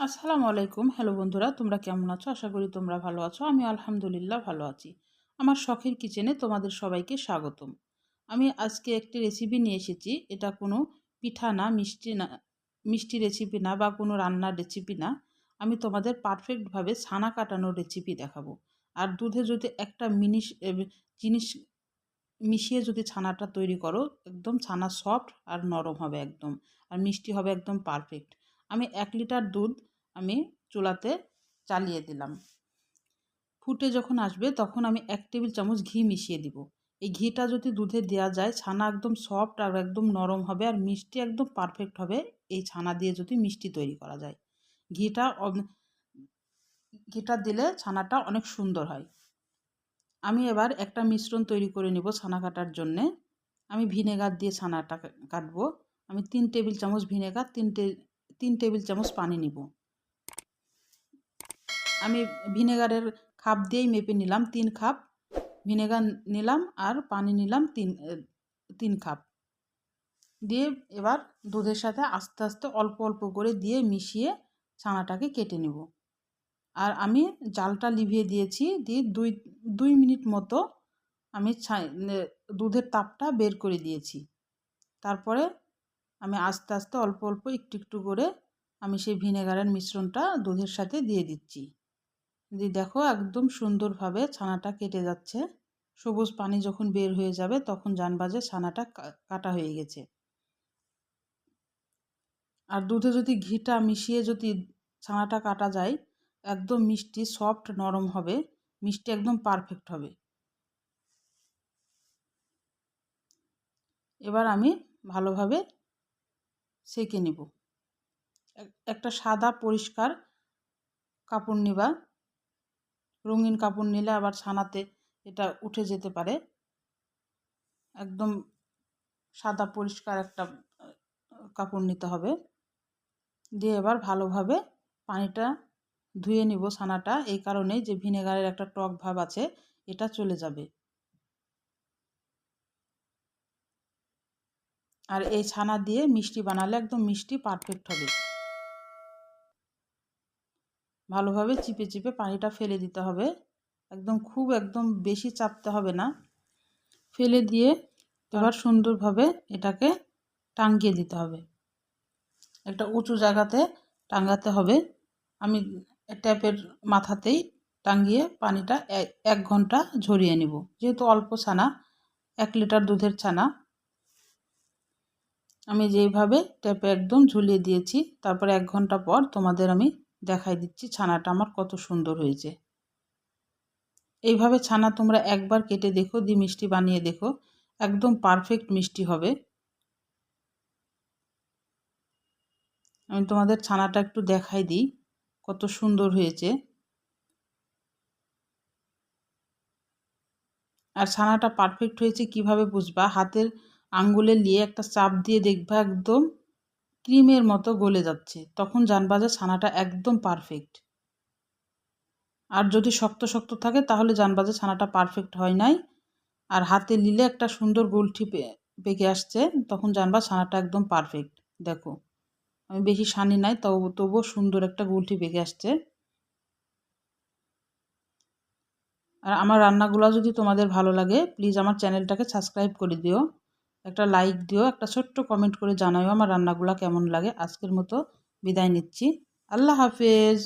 আসসালামু আলাইকুম। হ্যালো বন্ধুরা, তোমরা কেমন আছো? আশা করি তোমরা ভালো আছো। আমি আলহামদুলিল্লাহ ভালো আছি। আমার শখের কিচেনে তোমাদের সবাইকে স্বাগতম। আমি আজকে একটি রেসিপি নিয়ে এসেছি। এটা কোনো পিঠা না, মিষ্টি না, মিষ্টি রেসিপি না বা কোনো রান্নার রেসিপি না। আমি তোমাদের পারফেক্টভাবে ছানা কাটানোর রেসিপি দেখাবো। আর দুধে যদি একটা মিনিস জিনিস মিশিয়ে যদি ছানাটা তৈরি করো, একদম ছানা সফট আর নরম হবে একদম। আর মিষ্টি হবে একদম পারফেক্ট আমি এক লিটার দুধ আমি চুলাতে চালিয়ে দিলাম। ফুটে যখন আসবে তখন আমি এক টেবিল চামচ ঘি মিশিয়ে দিব। এই ঘিটা যদি দুধে দেওয়া যায়, ছানা একদম সফট আর একদম নরম হবে আর মিষ্টি একদম পারফেক্ট হবে। এই ছানা দিয়ে যদি মিষ্টি তৈরি করা যায়। ঘিটা ঘিটা দিলে ছানাটা অনেক সুন্দর হয়। আমি এবার একটা মিশ্রণ তৈরি করে নেব ছানা কাটার জন্যে। আমি ভিনেগার দিয়ে ছানাটা কাটবো। আমি তিন টেবিল চামচ ভিনেগার, তিন তিন টেবিল চামচ পানি নিব। আমি ভিনেগারের খাপ দিয়েই মেপে নিলাম, তিন খাপ। ভিনেগার নিলাম আর পানি নিলাম, তিন তিন খাপ। দিয়ে এবার দুধের সাথে আস্তে আস্তে অল্প অল্প করে দিয়ে মিশিয়ে ছানাটাকে কেটে নেব। আর আমি জালটা লিভিয়ে দিয়েছি, দিয়ে দুই দুই মিনিট মতো আমি দুধের তাপটা বের করে দিয়েছি। তারপরে আমি আস্তে আস্তে অল্প অল্প একটু একটু করে আমি সেই ভিনেগারের মিশ্রণটা দুধের সাথে দিয়ে দিচ্ছি। দিয়ে দেখো একদম সুন্দরভাবে ছানাটা কেটে যাচ্ছে। সবুজ পানি যখন বের হয়ে যাবে তখন জানবা যে ছানাটা কাটা হয়ে গেছে। আর দুধে যদি ঘিটা মিশিয়ে যদি ছানাটা কাটা যায়, একদম মিষ্টি, সফট, নরম হবে। মিষ্টি একদম পারফেক্ট হবে। এবার আমি ভালোভাবে সেঁকে নেব। একটা সাদা পরিষ্কার কাপড় নিবা। রঙিন কাপড় নিলে আবার ছানাতে এটা উঠে যেতে পারে। একদম সাদা পরিষ্কার একটা কাপড় নিতে হবে। দিয়ে এবার ভালোভাবে পানিটা ধুয়ে নিব ছানাটা। এই কারণেই যে ভিনেগারের একটা টক ভাব আছে, এটা চলে যাবে। আর এই ছানা দিয়ে মিষ্টি বানালে একদম মিষ্টি পারফেক্ট হবে। ভালোভাবে চিপে চিপে পানিটা ফেলে দিতে হবে। একদম খুব একদম বেশি চাপতে হবে না। ফেলে দিয়ে এবার সুন্দরভাবে এটাকে টাঙ্গিয়ে দিতে হবে। একটা উঁচু জায়গাতে টাঙ্গাতে হবে। আমি ট্যাপের মাথাতেই টাঙ্গিয়ে পানিটা এক ঘণ্টা ঝরিয়ে নিব। যেহেতু অল্প ছানা, এক লিটার দুধের ছানা। আমি যেইভাবে ট্যাপে একদম ঝুলিয়ে দিয়েছি, তারপর এক ঘণ্টা পর তোমাদের আমি দেখাই দিচ্ছি, ছানাটা আমার কত সুন্দর হয়েছে। এইভাবে ছানা তোমরা একবার কেটে দেখো দি মিষ্টি বানিয়ে দেখো। একদম পারফেক্ট মিষ্টি হবে। আমি তোমাদের ছানাটা একটু দেখাই দিই, কত সুন্দর হয়েছে। আর ছানাটা পারফেক্ট হয়েছে, কীভাবে বুঝবা? হাতের আঙ্গুলে নিয়ে একটা চাপ দিয়ে দেখবা একদম। ক্রিমের মতো গলে যাচ্ছে। তখন জানবা যে ছানাটা একদম পারফেক্ট আর যদি শক্ত শক্ত থাকে, তাহলে জানবা যে ছানাটা পারফেক্ট হয় নাই। আর হাতে নিলে একটা সুন্দর গোলঠি পেকে আসছে, তখন জানবা ছানাটা একদম পারফেক্ট দেখো, আমি বেশি সানি নাই, তবু, তবুও সুন্দর একটা গুলটি পেকে আসছে। আর আমার রান্নাগুলো যদি তোমাদের ভালো লাগে প্লিজ আমার চ্যানেলটাকে সাবস্ক্রাইব করে দিও। একটা লাইক দিও, একটা ছোট্ট কমেন্ট করে জানাও আমার রান্নাগুলো কেমন লাগে। আজকের মতো বিদায় নিচ্ছি। আল্লাহ হাফেজ।